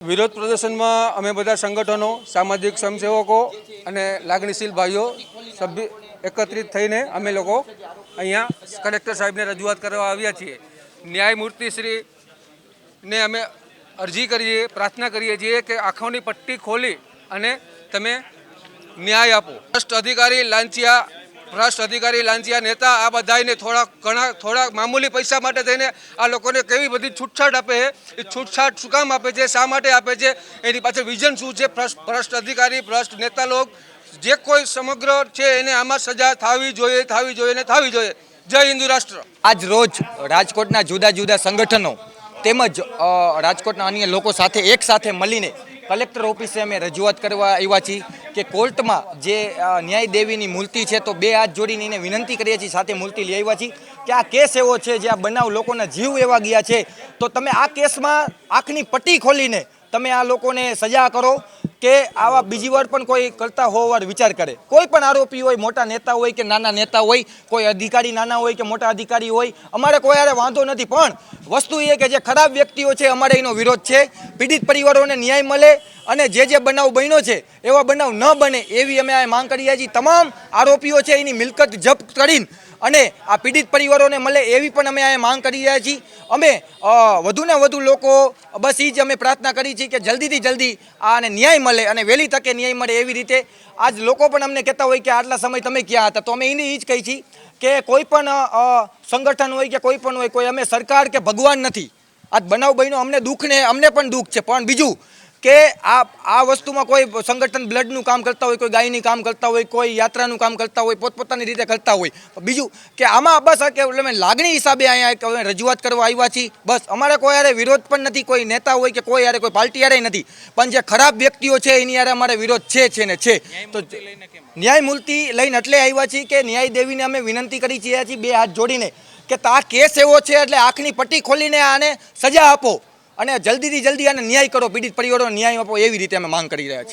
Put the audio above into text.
વિરોધ પ્રદર્શનમાં અમે બધા સંગઠનો, સામાજિક સ્વયંસેવકો અને લાગણીશીલ ભાઈઓ, સભ્ય એકત્રિત થઈને અમે લોકો અહીંયા કલેક્ટર સાહેબને રજૂઆત કરવા આવ્યા છીએ. ન્યાયમૂર્તિ શ્રીને અમે અરજી કરીએ, પ્રાર્થના કરીએ છીએ કે આંખોની પટ્ટી ખોલી અને તમે ન્યાય આપો. ભ્રષ્ટ અધિકારી લાંચિયા ભ્રષ્ટ અધિકારી, લાંજિયા નેતા, આ બધાને થોડા ઘણા, થોડા મામૂલી પૈસા માટે થઈને આ લોકોને કેવી બધી છૂટછાટ આપે એ છૂટછાટ શું કામ આપે છે? શા માટે આપે છે? એની પાછળ વિઝન શું છે? ભ્રષ્ટ અધિકારી, ભ્રષ્ટ નેતા લોક, જે કોઈ સમગ્ર છે એને આમાં સજા થવી જોઈએ થવી જોઈએ ને થવી જોઈએ. જય હિન્દુ રાષ્ટ્ર. આજ રોજ રાજકોટના જુદા જુદા સંગઠનો તેમજ રાજકોટના અન્ય લોકો સાથે એક સાથે મળીને કલેક્ટર ઓફિસે અમે રજૂઆત કરવા આવ્યા છીએ કે કોર્ટમાં જે ન્યાય દેવીની મૂર્તિ છે તો બે હાથ જોડીને એને વિનંતી કરીએ છીએ, સાથે મૂર્તિ લઈ આવ્યા છીએ કે આ કેસ એવો છે જે આ બનાવ લોકોના જીવ એવા ગયા છે. તો તમે આ કેસમાં આંખની પટ્ટી ખોલીને તમે આ લોકોને સજા કરો. કે આવા બીજી વાર પણ કોઈ કરતા હોવાર વિચાર કરે. કોઈ પણ આરોપી હોય, મોટા નેતા હોય કે નાના નેતા હોય, કોઈ અધિકારી નાના હોય કે મોટા અધિકારી હોય, અમારે કોઈ હારે વાંધો નથી. પણ વસ્તુ એ કે જે ખરાબ વ્યક્તિઓ છે, અમારે એનો વિરોધ છે. પીડિત પરિવારોને ન્યાય મળે અને જે જે બનાવ બન્યો છે, એવા બનાવ ન બને એવી અમે આ માંગ કરી છીએ તમામ આરોપીઓ છે, એની મિલકત જપ્ત કરીને અને આ પીડિત પરિવારોને મળે એવી પણ અમે આ માંગ કરી રહ્યા છીએ અમે વધુને વધુ લોકો, બસ એ જ અમે પ્રાર્થના કરી છે કે જલ્દીથી જલ્દી આને ન્યાય મળે અને વહેલી તકે ન્યાય મળે એવી રીતે. આજ લોકો પણ અમને કહેતા હોય કે આટલા સમય તમે ક્યાં હતા? તો અમે એની એ જ કહી છીએ કે કોઈ પણ સંગઠન હોય કે કોઈ પણ હોય, કોઈ અમે સરકાર કે ભગવાન નથી. આજ બનાવ બન્યો, અમને દુઃખ ને અમને પણ દુઃખ છે. પણ બીજું કે આ આ વસ્તુમાં કોઈ સંગઠન બ્લડનું કામ કરતા હોય, કોઈ ગાયની કામ કરતા હોય, કોઈ યાત્રાનું કામ કરતા હોય, પોતપોતાની રીતે કરતા હોય. બીજું કે આમાં બસ કે અમે લાગણી હિસાબે અહીંયા રજૂઆત કરવા આવ્યા છીએ. બસ અમારે કોઈ યારે વિરોધ પણ નથી, કોઈ નેતા હોય કે કોઈ યારે કોઈ પાર્ટી યારે નથી. પણ જે ખરાબ વ્યક્તિઓ છે, એની યારે અમારે વિરોધ છે છે ને છે. તો ન્યાયમૂર્તિ લઈને એટલે આવ્યા છીએ કે ન્યાય દેવીને અમે વિનંતી કરી છીએ બે હાથ જોડીને કે આ કેસ એવો છે, એટલે આંખની પટ્ટી ખોલીને આને સજા આપો. અને જલ્દીથી જલ્દી આને ન્યાય કરો, પીડિત પરિવારોને ન્યાય આપો, એવી રીતે અમે માંગ કરી રહ્યા છીએ.